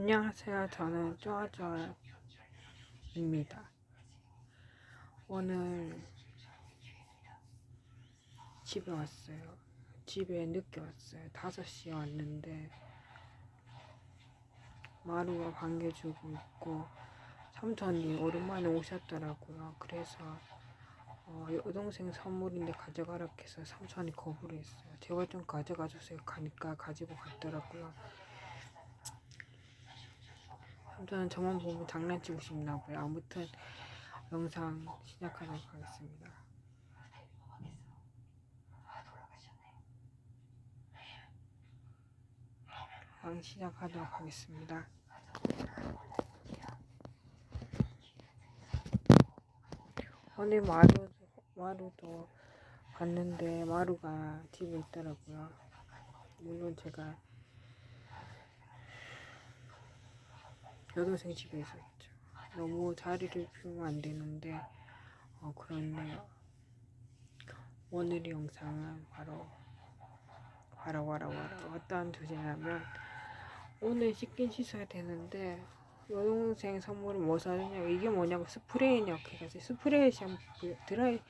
안녕하세요. 저는 쪼아쪼아입니다. 오늘 집에 왔어요. 집에 늦게 왔어요. 5시에 왔는데 마루가 반겨주고 있고 삼촌이 오랜만에 오셨더라고요. 그래서 어, 여동생 선물인데 가져가라 해서 삼촌이 거부를 했어요. 제발 좀 가져가 주세요. 가니까 가지고 갔더라고요. 삼촌은 저만 보면 장난치고 싶나 봐요. 아무튼 영상 시작하도록 하겠습니다. 영상 시작하도록 하겠습니다. 오늘 마루, 마루도 봤는데 마루가 집에 있더라고요. 물론 제가 여동생 집에 있었죠. 너무 자리를 비우면 안 되는데 어, 그렇네요. 오늘 의 영상은 바로 바로 바로 바로 어떤 주제냐면 오늘 씻긴 씻어야 되는데 여동생 선물을 뭐 사주냐고 이게 뭐냐고 스프레이냐고 해가지고 스프레이 샴푸 드라이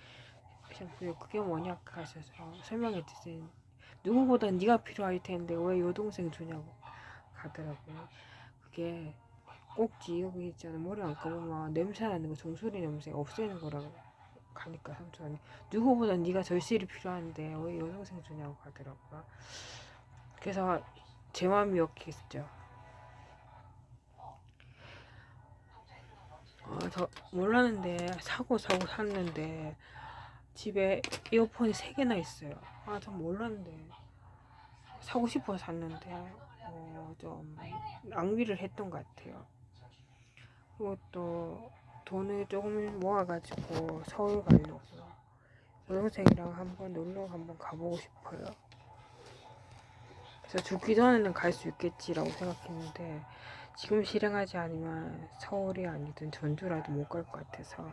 샴푸요 그게 뭐냐고 하셔서 설명해 주세요. 누구보다 네가 필요할 텐데 왜 여동생 주냐고 가더라고요. 그게 꼭지 여기 있잖아 머리 안 감으면 냄새 나는 거 정수리 냄새 없애는 거라고 가니까 삼촌이 누구보다 네가 절실히 필요한데 왜 여동생 주냐고 가더라고요. 그래서 제 마음이었겠죠. 어, 저 몰랐는데 사고 사고 샀는데 집에 이어폰이 세 개나 있어요. 아, 전 몰랐는데 사고 싶어서 샀는데 어, 좀 낭비를 했던 것 같아요. 또 돈을 조금 모아가지고 서울 가려고요. 여동생이랑 한번 놀러 한번 가보고 싶어요. 그래서 죽기 전에는 갈 수 있겠지라고 생각했는데 지금 실행하지 않으면 서울이 아니든 전주라도 못 갈 것 같아서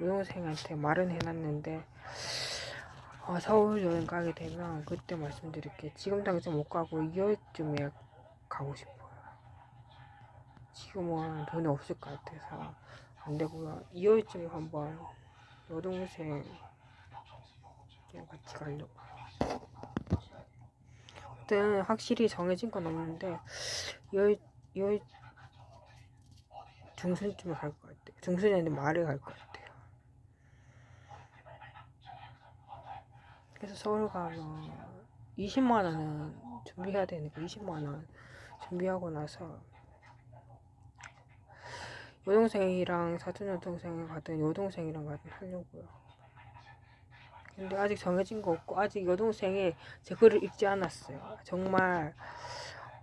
여동생한테 말은 해놨는데 어, 서울 여행 가게 되면 그때 말씀드릴게요. 지금 당장 못 가고 2월쯤에 가고 싶어요. 지금은 돈이 없을 것 같아서 안 되고요. 2월쯤에 한번 여동생 같이 가려고. 그때는 확실히 정해진 건 없는데 2월, 2월 중순쯤에 갈 것 같아요. 중순이 아니라 말에 갈 것 같아요. 그래서 서울 가면 20만 원은 준비해야 되니까 20만 원 준비하고 나서 여동생이랑 사촌 여동생을 가든 여동생이랑 가든 하려고요. 근데 아직 정해진 거 없고 아직 여동생이 제 글을 읽지 않았어요. 정말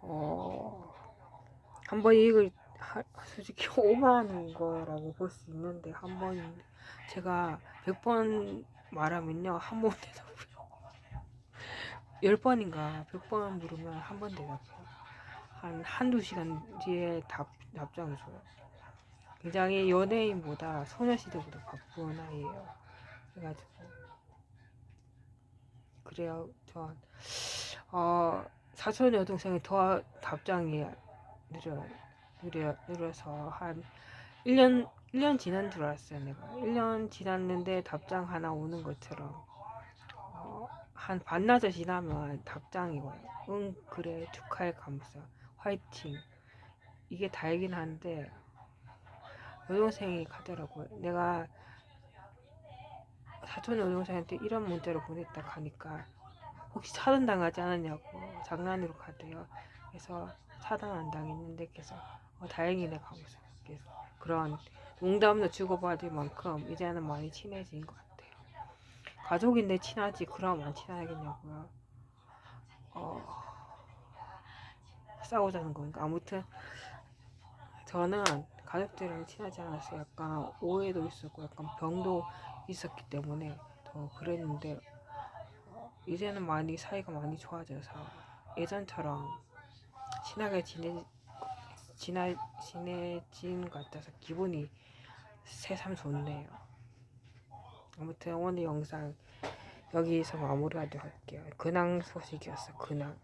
어 한 번 읽을 하, 솔직히 오버하는 거라고 볼 수 있는데 한 번 제가 100번 말하면요 한 번 대답해요. 10번인가 100번 물으면 한 번 대답해요. 한 한두 시간 뒤에 답, 답장을 줘요. 굉장히 연예인보다 소녀시대보다 바쁜 아이예요. 그래가지고 그래요. 전 어, 사촌 여동생이 더 답장이 느려 느려 느려서 한 1년 1년 지난 줄 알았어요. 내가 1년 지났는데 답장 하나 오는 것처럼 어, 한 반나절 지나면 답장이 와요. 응 그래 축하해 감사 화이팅 이게 다이긴 한데 여동생이 가더라고요. 내가 사촌 여동생한테 이런 문자를 보냈다 하니까 혹시 차단 당하지 않았냐고 장난으로 가대요. 그래서 차단 안 당했는데 그래서 어, 다행이네 하고 있어요. 그런 농담도 주고받을 만큼 이제는 많이 친해진 것 같아요. 가족인데 친하지 그럼 안 친하겠냐고요. 어, 싸우자는 건가? 아무튼 저는 가족들이랑 친하지 않아서 약간 오해도 있었고 약간 병도 있었기 때문에 더 그랬는데 어, 이제는 많이 사이가 많이 좋아져서 예전처럼 친하게 지내 지나 지내진 것 같아서 기분이 새삼 좋네요. 아무튼 오늘 영상 여기서 마무리하도록 할게요. 근황 소식이었어 근황.